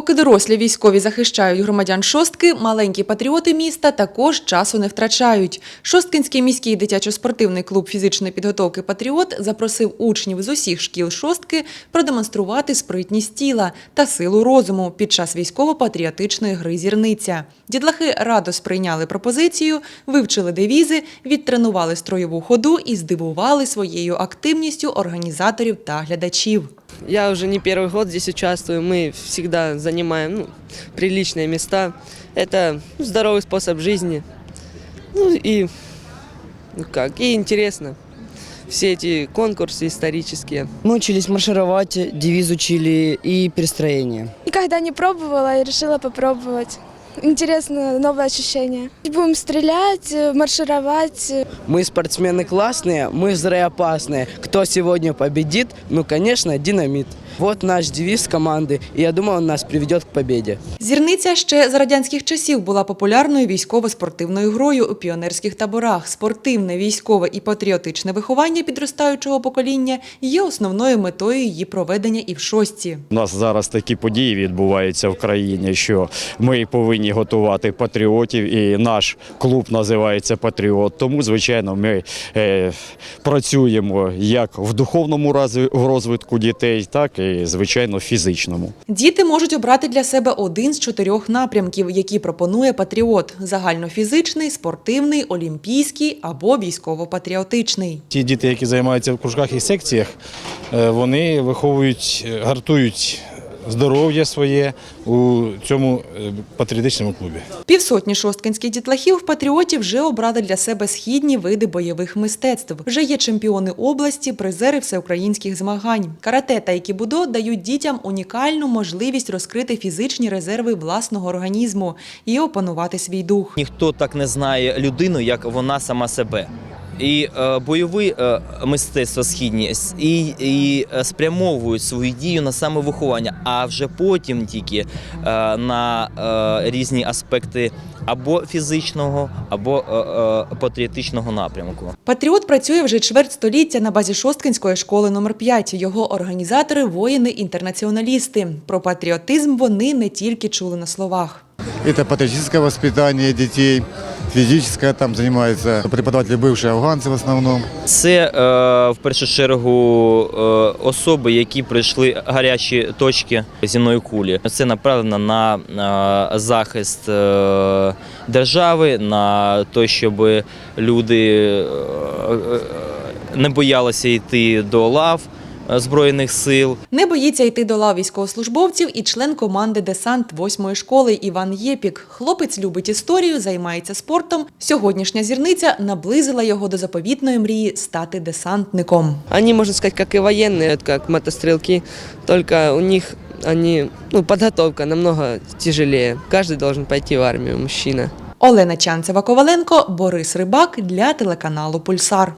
Поки дорослі військові захищають громадян шостки, маленькі патріоти міста також часу не втрачають. Шосткинський міський дитячо-спортивний клуб фізичної підготовки Патріот запросив учнів з усіх шкіл шостки продемонструвати спритність тіла та силу розуму під час військово-патріотичної гри зірниця. Дітлахи радо сприйняли пропозицію, вивчили девізи, відтренували строєву ходу і здивували своєю активністю організаторів та глядачів. Я уже не первый год здесь участвую. Мы всегда занимаем ну, приличные места. Это здоровый способ жизни. Ну и ну как, и интересно. Все эти конкурсы исторические. Мы учились маршировать, девиз учили и перестроение. Никогда не пробовала и решила попробовать. Интересно, новое ощущение. Будем стрелять, э, маршировать. Мы спортсмены классные, мы взрывоопасные. Кто сегодня победит? Ну, конечно, динамит. Вот наш девиз команды, и я думаю, он нас приведет к победе. Зірниця ще за радянських часів була популярною військово-спортивною грою у піонерських таборах. Спортивне, військове і патріотичне виховання підростаючого покоління є основною метою її проведення і в шостці. У нас зараз такі події відбуваються в країні, що ми повинні готувати патріотів, і наш клуб називається Патріот. Тому, звичайно, ми е, працюємо як в духовному розвитку дітей, так і звичайно фізичному. Діти можуть обрати для себе один з чотирьох напрямків, які пропонує патріот: загальнофізичний, спортивний, олімпійський або військово-патріотичний. Ті діти, які займаються в кружках і секціях, е, вони виховують, е, гартують здоров'я своє у цьому е, патріотичному клубі. Півсотні шосткинських дітлахів в патріоті вже обрали для себе східні види бойових мистецтв. Вже є чемпіони області, призери всеукраїнських змагань. Карате та ікібудо дають дітям унікальну можливість розкрити фізичні резерви власного організму і опанувати свій дух. Ніхто так не знає людину, як вона сама себе. І е, бойові е, мистецтва східні і, і е, спрямовують свою дію на самовиховання, а вже потім тільки на різні аспекти або фізичного, або е, е, патріотичного напрямку. Патріот працює вже чверть століття на базі Шосткинської школи номер 5 Його організатори воїни-інтернаціоналісти. Про патріотизм вони не тільки чули на словах. Это патриотическое воспитание детей, физическое, там занимаются преподаватели бывшие афганцы в основном. Це е, в першу чергу е, особи, які пройшли гарячі точки земної кулі. Це направлено на е, захист е, держави, на те, щоб люди е, е, не боялися йти до лав е, збройних сил. Не боїться йти до лав військовослужбовців і член команди Десант восьмої школи Іван Єпік. Хлопець любить історію, займається спортом. Сьогоднішня зірниця наблизила його до заповітної мрії стати десантником. Они, можно сказать, как и военные, вот как мотострелки, только у них они, ну, подготовка намного тяжелее. Каждый должен пойти в армию, мужчина. Олена Чанцева Коваленко, Борис Рибак для телеканалу Пульсар.